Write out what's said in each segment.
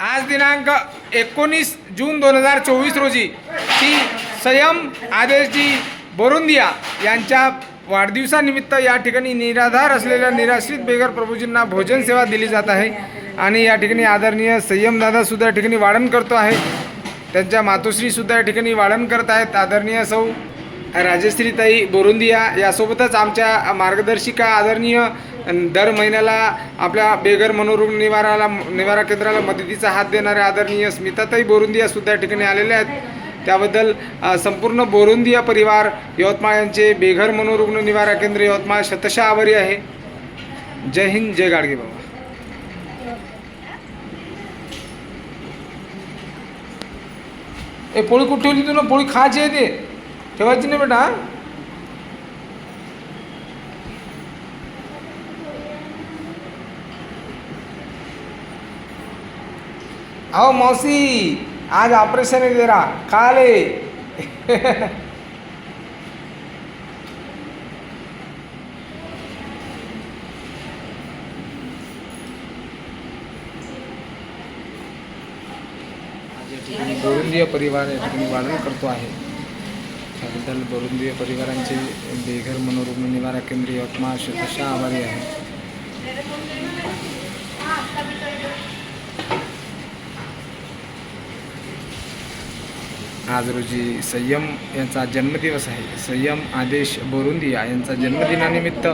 आज दिनांक एकोणीस जून दोन हजार चोवीस रोजी ती संयम आदेशजी बोरुंदिया यांच्या वाढदिवसानिमित्त या ठिकाणी निराधार असलेल्या निराश्रित बेघर प्रभूजींना भोजन सेवा दिली जात आहे. आणि या ठिकाणी आदरणीय संयमदादासुद्धा या ठिकाणी वाढण करतो आहे. त्यांच्या मातोश्रीसुद्धा या ठिकाणी वाढण करत आहेत. आदरणीय सौ राजश्रीताई बोरुंदिया यासोबतच आमच्या मार्गदर्शिका आदरणीय दर महिन्याला आपल्या बेघर मनोरुग्ण निवाराला निवारा केंद्राला मदतीचा हात देणाऱ्या आदरणीय स्मिताताई बोरुंदिया सुद्धा या ठिकाणी आलेल्या आहेत. त्याबद्दल संपूर्ण बोरुंदिया परिवार यवतमाळ यांचे बेघर मनोरुग्ण निवारा केंद्र यवतमाळ शतशः आभारी आहे. जय हिंद जय गाडगे बाबा. ए पोळी कुठे ठेवली ना पोळी खायची आहे ते ठेवायची नाही बेटा? अहो मौसी, आज ऑपरेशन है तेरा, खा ले। आज या ठिकाणी बोरुंदिया परिवार या ठिकाणी वाढण करतो आहे. त्याबद्दल बोरुंदिया परिवारांचे बेघर मनोरुग्ण निवारा केंद्र यवतमाळ शतशः आभारी आहे. आज रोजी संयम यांचा जन्मदिवस आहे. संयम आदेश बोरुंदिया यांचा जन्मदिनानिमित्त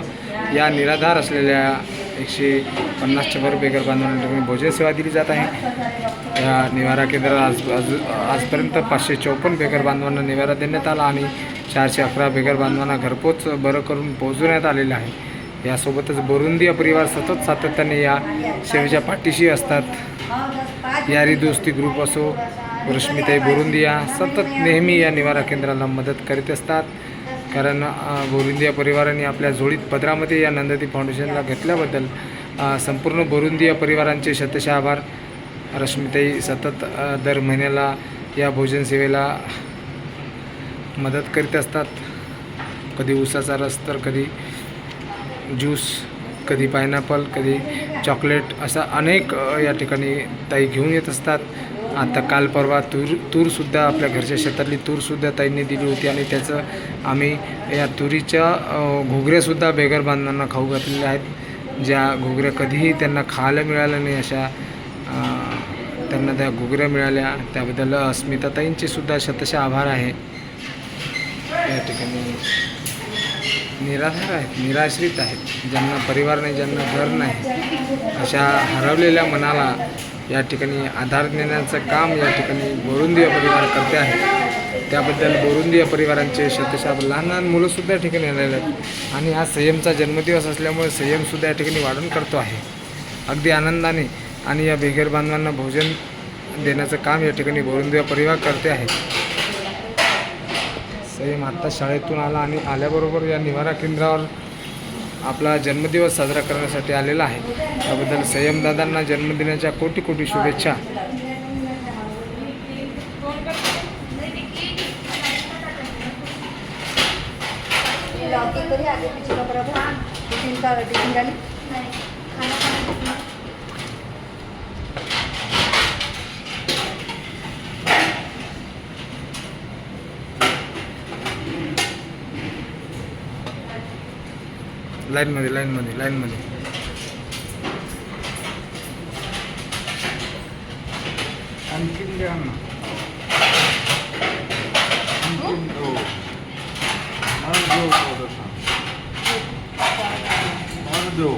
या निराधार असलेल्या एकशे पन्नासच्या वर बेघर बांधवांना तुम्ही भोजन सेवा दिली जात आहे. या निवारा केंद्रात आज आज आजपर्यंत पाचशे चौपन्न बेघर बांधवांना निवारा देण्यात आला आणि चारशे अकरा बेघर बांधवांना घरपोच बरं करून पोहोचवण्यात आलेलं आहे. यासोबतच बोरुंदिया परिवार सतत सातत्याने या सेवेच्या पाठीशी असतात. यारी दोस्ती ग्रुप असो रश्मिताई बोरुंदिया सतत नेहमी या निवारा केंद्राला मदत करीत असतात. कारण बोरुंदिया परिवाराने आपल्या जोडीत पदरामध्ये या नंदती फाउंडेशनला घेतल्याबद्दल संपूर्ण बोरुंदिया परिवारांचे शतशः आभार. रश्मिताई सतत दर महिन्याला या भोजन सेवेला मदत करीत असतात. कधी ऊसाचा रस तर कधी ज्यूस कधी पायनॅपल कधी चॉकलेट असा अनेक या ठिकाणी ताई घेऊन येत असतात. आता काल परवा तूर तूरसुद्धा आपल्या घरच्या शेतातली तूरसुद्धा ताईंनी दिली होती आणि त्याचं आम्ही या तुरीच्या अ, घुगऱ्यासुद्धा बेगर बांधवांना खाऊ घातलेल्या आहेत ज्या घुगऱ्या कधीही त्यांना खायला मिळाल्या नाही अशा त्यांना त्या घुगऱ्या मिळाल्या. त्याबद्दल अस्मिताताईंचे सुद्धा शतश आभार आहे. या ठिकाणी निराधार आहेत निराश्रित आहेत. ज्यांना परिवार नाही ज्यांना घर नाही अशा हरवलेल्या मनाला या ठिकाणी आधार देण्याचं काम या ठिकाणी बोरुंदिया परिवार करते आहे. त्याबद्दल बोरुंदिया परिवारांचे शतशः लहान लहान मुलंसुद्धा या ठिकाणी आलेले आहेत. आणि हा संयमचा जन्मदिवस असल्यामुळे संयमसुद्धा या ठिकाणी वाढून करतो आहे. अगदी आनंदाने आणि या बेघर बांधवांना भोजन देण्याचं काम या ठिकाणी बोरुंदिया परिवार करते आहे. संयम आत्ता शाळेतून आला आणि आल्याबरोबर या निवारा केंद्रावर आपला जन्मदिवस साजरा करण्यासाठी आलेला आहे. त्याबद्दल संयमदादांना जन्मदिनाच्या कोटी कोटी शुभेच्छा का टिफिन झाली लाईनमध्ये लाईनमध्ये लाईनमध्ये आणखीन द्या ना आणखीन हो. और देऊ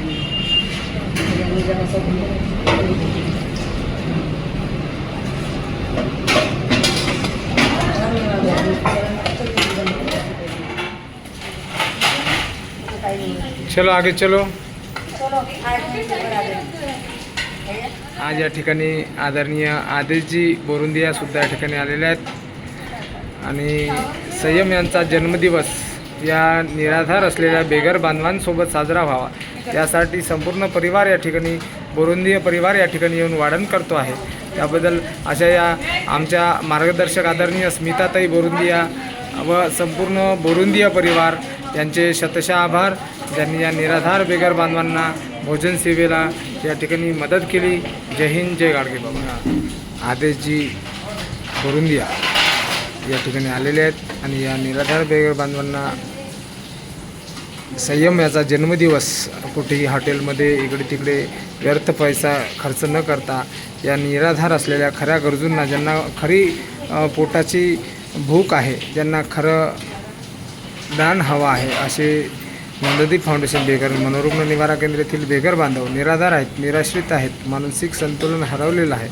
चलो आगे चलो। चलो आज या ठिकाणी आदरणीय आदेशजी बोरुंदिया सुद्धा या ठिकाणी आलेले आहेत. आणि संयम यांचा जन्मदिवस या निराधार असलेल्या बेघर बांधवांसोबत साजरा व्हावा. यासाठी संपूर्ण परिवार या ठिकाणी बुरुंदीय परिवार या ठिकाणी येऊन वाढण करतो आहे. त्याबद्दल अशा या आमच्या मार्गदर्शक आदरणीय स्मिताताई बोरुंदिया व संपूर्ण बोरुंदिया परिवार यांचे शतशः आभार. ज्यांनी या निराधार बेघर बांधवांना भोजन सेवेला या ठिकाणी मदत केली. जय हिंद जय गाडगे बाबा. आदेशजी बोरुंदिया या ठिकाणी आलेले आहेत आणि या निराधार बेघर बांधवांना संयम याचा जन्मदिवस कुठेही हॉटेलमध्ये इकडे तिकडे व्यर्थ पैसा खर्च न करता या निराधार असलेल्या खऱ्या गरजूंना ज्यांना खरी पोटाची भूक आहे ज्यांना खरं दान हवं आहे असे नंददीप फाउंडेशन बेघर मनोरुग्ण निवारा केंद्र येथील बेघर बांधव निराधार आहेत निराश्रित आहेत मानसिक संतुलन हरवलेलं आहे.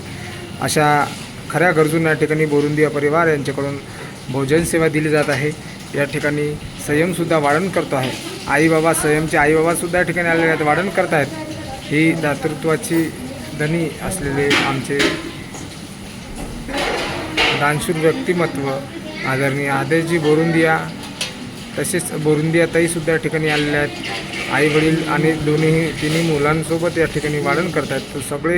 अशा खऱ्या गरजूंना या ठिकाणी बोरुंदिया परिवार यांच्याकडून भोजन सेवा दिली जात आहे. या ठिकाणी संयमसुद्धा वाढण करतो आहे. आई बाबा संयमचे आई बाबासुद्धा या ठिकाणी आलेले आहेत. वाढण करत आहेत ही दातृत्वाची धनी असलेले आमचे दानशूर व्यक्तिमत्व आदरणीय आदेशजी बोरुंदिया तसेच बोरुंदिया ताईसुद्धा या ठिकाणी आलेल्या आहेत. आई वडील आणि दोन्ही तिन्ही मुलांसोबत या ठिकाणी वाढण करत आहेत तर सगळे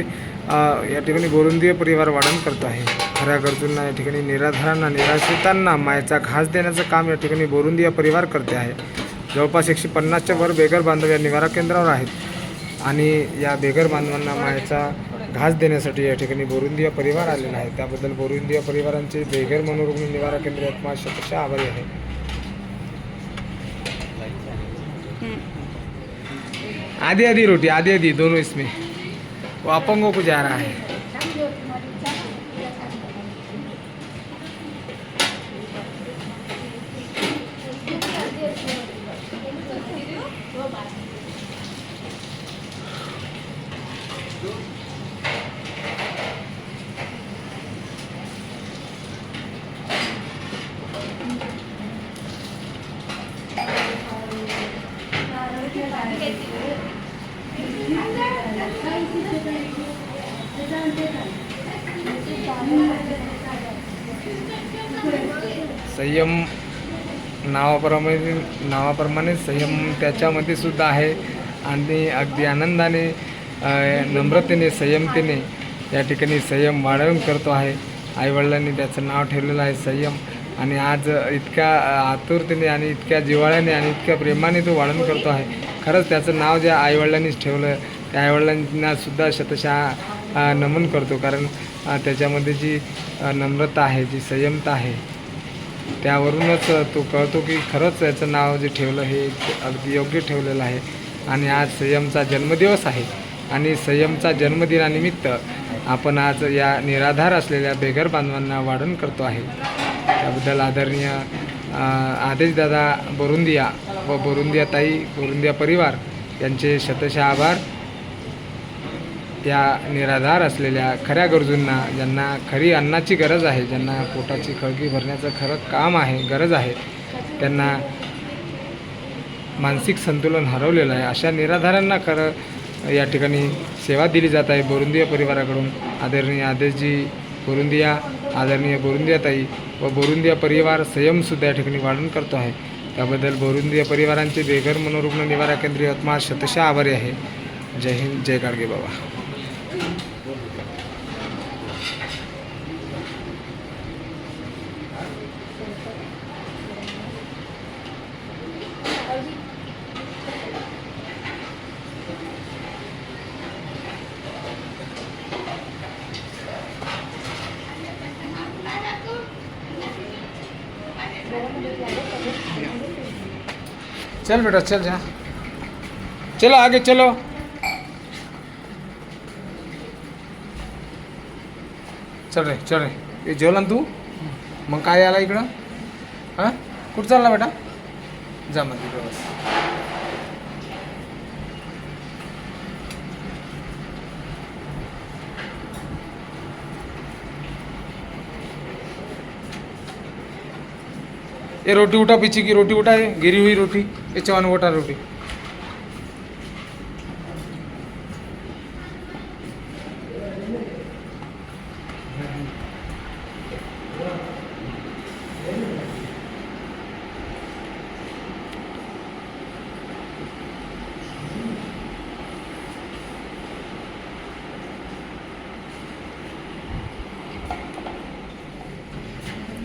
या ठिकाणी बोरुंदिया परिवार वाढण करत आहे. खऱ्या गरजूंना या ठिकाणी निराधारांना निराश्रितांना मायचा घास देण्याचं काम या ठिकाणी बोरुंदिया परिवार करते आहे. जवळपास एकशे पन्नासच्या वर बेघर बांधव या निवारा केंद्रावर आहेत. आणि या बेघर बांधवांना मायाचा घास देण्यासाठी या ठिकाणी बोरुंदिया परिवार आलेला आहे. त्याबद्दल बोरुंदिया परिवारांचे बेघर मनोरुग्ण निवारा केंद्र यवतमाळ शतशः आभारी आहे. आधी आधी रोटी आधी आधी दोनों इसमें वो अपंगों को जा रहा है संयम नावाप्रमाणे नावाप्रमाणे संयम त्याच्यामध्ये सुद्धा आहे. आणि अगदी आनंदाने नम्रतेने संयमतेने या ठिकाणी संयम वाढवून करतो आहे. आईवडिलांनी त्याचं नाव ठेवलेलं आहे संयम. आणि आज इतक्या आतुरतेने आणि इतक्या जिव्हाळ्याने आणि इतक्या प्रेमाने तो वाढवून करतो आहे. खरंच त्याचं नाव ज्या आईवडिलांनीच ठेवलं त्या आईवडिलांनासुद्धा शतशः नमन करतो. कारण त्याच्यामध्ये जी नम्रता आहे जी संयमता आहे त्यावरूनच तो कळतो की खरंच याचं नाव जे ठेवलं हे अगदी योग्य ठेवलेलं आहे. आणि आज संयमचा जन्मदिवस आहे. आणि संयमचा जन्मदिनानिमित्त आपण आज या निराधार असलेल्या बेघर बांधवांना वाढण करतो आहे. त्याबद्दल आदरणीय आदेशदादा बोरुंदिया व बोरुंदिया ताई बोरुंदिया परिवार यांचे शतशः आभार. त्या निराधार असलेल्या खऱ्या गरजूंना ज्यांना खरी अन्नाची गरज आहे ज्यांना पोटाची खळगी भरण्याचं खरं काम आहे गरज आहे त्यांना मानसिक संतुलन हरवलेलं आहे. अशा निराधारांना खरं या ठिकाणी सेवा दिली जात आहे. बोरुंदिया परिवाराकडून आदरणीय आदेशजी बोरुंदिया आदरणीय बोरुंदियाताई व बोरुंदिया परिवार संयमसुद्धा या ठिकाणी वाढण करतो आहे. त्याबद्दल बोरुंदिया परिवारांचे बेघर मनोरुग्ण निवारा केंद्र यवतमाळ शतशा आभारी आहे. जय हिंद जय गाडगे बाबा. चल बेटा चल जा। चलो आगे चलो। चल रे चल रे. ए जेवला ना तू? मग काय आला इकडं? हां? कुठं चालला बेटा? जा मग इकडं बस. ए रोटी उठा पिची की रोटी उठा गिरी हुई रोटी. ए चवन उठा रोटी.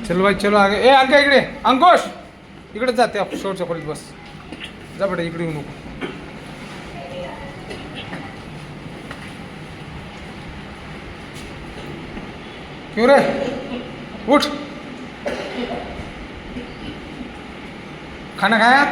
चलो भाई चलो आगे. ए अंका इकडे. अंकुश! इकडे जाते आप शेवटच्या खोलीत बस. जा बेटा इकडे येऊ नको. क्यों रे. उठ. खाना खाया?